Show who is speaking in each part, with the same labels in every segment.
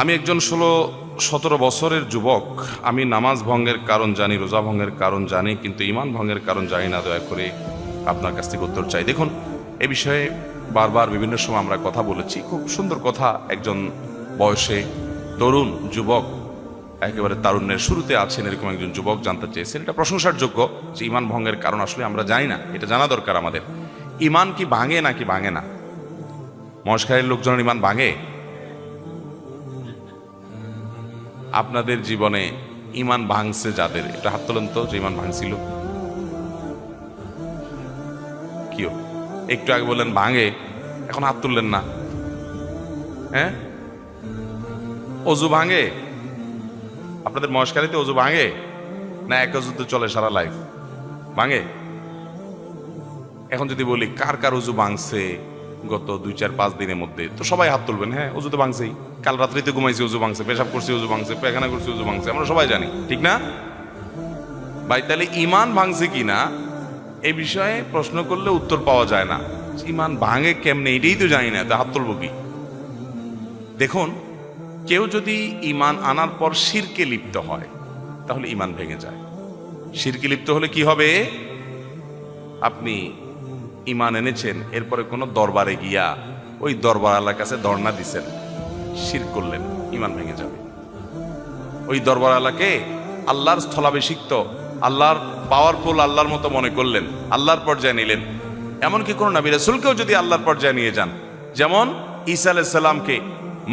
Speaker 1: আমি একজন ষোলো, সতেরো বছরের যুবক। আমি নামাজ ভঙ্গের কারণ জানি, রোজা ভঙ্গের কারণ জানি, কিন্তু ইমান ভঙ্গের কারণ জানি না, দয়া করে আপনার কাছ থেকে উত্তর চাই। দেখুন, এ বিষয়ে বারবার বিভিন্ন সময় আমরা কথা বলেছি। খুব সুন্দর কথা একজন বয়সে তরুণ যুবক, একেবারে তারুণ্যের শুরুতে আছেন, এরকম একজন যুবক জানতে চেয়েছেন। এটা প্রশংসার যোগ্য যে ইমান ভঙ্গের কারণ আসলে আমরা জানি না, এটা জানা দরকার আমাদের। ইমান কি ভাঙে নাকি ভাঙে না? মস্কারের লোকজনের ইমান ভাঙে? আপনাদের জীবনে ইমান ভাঙছে যাদের? এটা হাত তোলেন তো, যে ইমান ভাঙছিল। কিও? একটু আগে বললেন ভাঙে, এখন হাত তুললেন না। হ্যাঁ? অজু ভাঙে? আপনাদের মস্কারিতে অজু ভাঙে? না, এক অজুতে চলে সারা লাইফ ভাঙে? এখন যদি বলি, কার কার উজু ভাঙছে? গত দুই, চার, পাঁচ দিনের মধ্যে। তো সবাই হাত তুলবেন হ্যাঁ উজু তো ভাঙছেই। কাল রাত্রিতে ঘুমাইছি উজু ভাঙছে, পেশাব করছি উজু ভাঙছে পায়খানা করছি উজু ভাঙছে, আমরা সবাই জানি, ঠিক না? ভাই, তাহলে ইমান ভাঙছে কি না? এই বিষয়ে প্রশ্ন করলে উত্তর পাওয়া যায় না। ইমান ভাঙে কেমনে, এটাই তো জানি না, তা হাত তুলবো কি? দেখুন, কেউ যদি ইমান আনার পর শিরকে লিপ্ত হয়, তাহলে ইমান ভেঙে যায়। শিরকে লিপ্ত হলে কি হবে? আপনি ইমান এনেছেন, এরপরে কোনো দরবারে গিয়া ওই দরবারওয়ালার কাছে ধর্ণা দিছেন, শির করলেন ইমান ভেঙে যাবে। ওই দরবারওয়ালাকে আল্লাহর স্থলাভিষিক্ত, আল্লাহর পাওয়ারফুল আল্লাহর মতো মনে করলেন, আল্লাহর পর্যায়ে নিলেন। এমনকি কোনো নবী রাসূলকেও যদি আল্লাহর পর্যায়ে নিয়ে যান, যেমন ঈসা আলাইহিস সালামকে,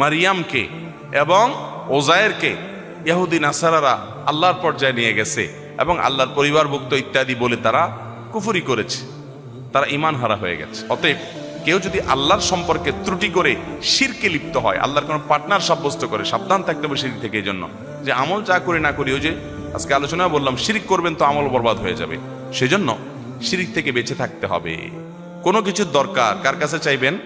Speaker 1: মারিয়ামকে এবং ওজায়েরকে ইহুদি, নাসারারা আল্লাহর পর্যায়ে নিয়ে গেছে এবং আল্লাহর পরিবারভুক্ত ইত্যাদি বলে তারা কুফুরি করেছে। তারা ইমান হারা হয়ে গেছে। অতএব কেউ যদি আল্লাহর সম্পর্কে ত্রুটি করে শিরকে লিপ্ত হয়, আল্লাহর কোনো পার্টনার সাব্যস্ত করে, সাবধান থাকতে হবে শিরিক থেকে এই জন্য। যে আমল যা করি না করি, ওই যে আজকে আলোচনা বললাম, শিরিক করবেন তো আমল বরবাদ হয়ে যাবে। সেজন্য শিরিক থেকে বেঁচে থাকতে হবে। কোনো কিছুর দরকার, কার কাছে চাইবেন?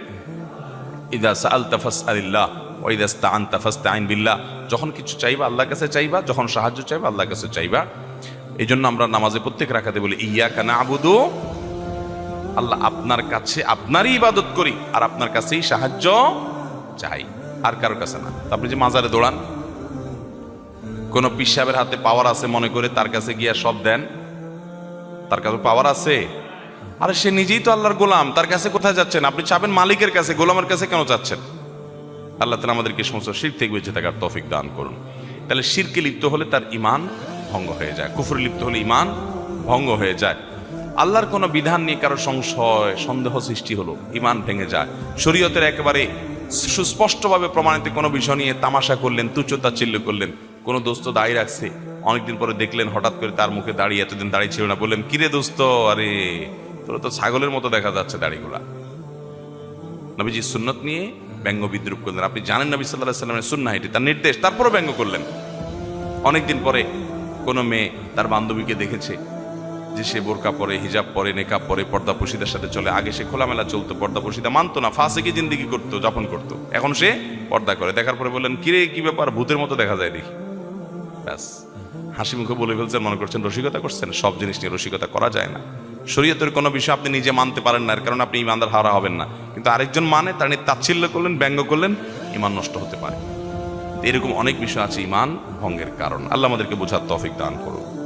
Speaker 1: ইদা সাল আলিল্লাহ ওইদা স্তান তাফাস আইন বিল্লাহ। যখন কিছু চাইবা আল্লাহর কাছে চাইবা, যখন সাহায্য চাইবা আল্লাহর কাছে চাইবা। এই জন্য আমরা নামাজে প্রত্যেক রাখাতে বলি ইয়া কানা আবুদু আল্লাহ আপনার কাছে আপনারই ইবাদত করি, আর আপনার কাছেই সাহায্য চাই। আর কারোর কাছে না। আপনি যে মাজারে দৌড়ান, কোন পিসাবের হাতে পাওয়ার আছে মনে করে তার কাছে গিয়া সব দেন? তার কাছে পাওয়ার আছে? আরে সে নিজেই তো আল্লাহর গোলাম, তার কাছে কোথায় যাচ্ছেন? আপনি চাবেন মালিকের কাছে, গোলামের কাছে কেন যাচ্ছেন? আল্লাহ তালা আমাদেরকে সমস্ত শির থেকে বেঁচে থাকার তফিক দান করুন। তাহলে শিরকে লিপ্ত হলে তার ইমান ভঙ্গ হয়ে যায়। কুফুরে লিপ্ত হলে ইমান ভঙ্গ হয়ে যায়। আল্লাহর কোনো বিধান নিয়ে কারও সংশয়, সন্দেহ সৃষ্টি হলো ইমান ভেঙে যায়। শরীয়তের একেবারে সুস্পষ্টভাবে প্রমাণিত কোনো বিষয় নিয়ে তামাশা করলেন, তুচ্ছতা চিল্ল করলেন, কোনো দোস্ত দাঁড়িয়ে রাখছে। অনেকদিন পরে দেখলেন, হঠাৎ করে তার মুখে দাঁড়িয়ে এতদিন দাঁড়িয়ে ছিল না, বললেন, কিরে দোস্ত, আরে, তোর তো ছাগলের মতো দেখা যাচ্ছে দাড়িগুলা। নবীজি সুন্নত নিয়ে ব্যঙ্গ বিদ্রুপ করলেন। আপনি জানেন নবী সাল্লাহ সাল্লামের সুন্না এটি, তার নির্দেশ, তারপরও ব্যঙ্গ করলেন। অনেকদিন পরে কোনো মেয়ে তার বান্ধবীকে দেখেছে যে সে বোরকা পরে, হিজাব পরে, নেকাব পরে, পর্দা পশিদার সাথে চলে। আগে সে খোলামেলা চলতো, পর্দা পশিদা মানতো না ফাঁসে কি জিন্দিগি করতো, যাপন করতো। এখন সে পর্দা করে। দেখার পরে বললেন, কিরে, কি ব্যাপার? ভূতের মতো দেখা যায় দেখি। ব্যাস। হাসি মুখে বলে ফেলছেন, মনে করছেন রসিকতা করছেন? সব জিনিস নিয়ে রসিকতা করা যায় না। শরীয়তের কোনো বিষয় আপনি নিজে মানতে পারেন না, এর কারণে আপনি ইমানদার হারা হবেন না। কিন্তু আরেকজন মানে তার নিয়ে তাচ্ছিল্য করলেন, ব্যঙ্গ করলেন, ইমান নষ্ট হতে পারে। এরকম অনেক বিষয় আছে, ইমান ভঙ্গের কারণ। আল্লাহ আমাদেরকে বোঝার তফিক দান করুন।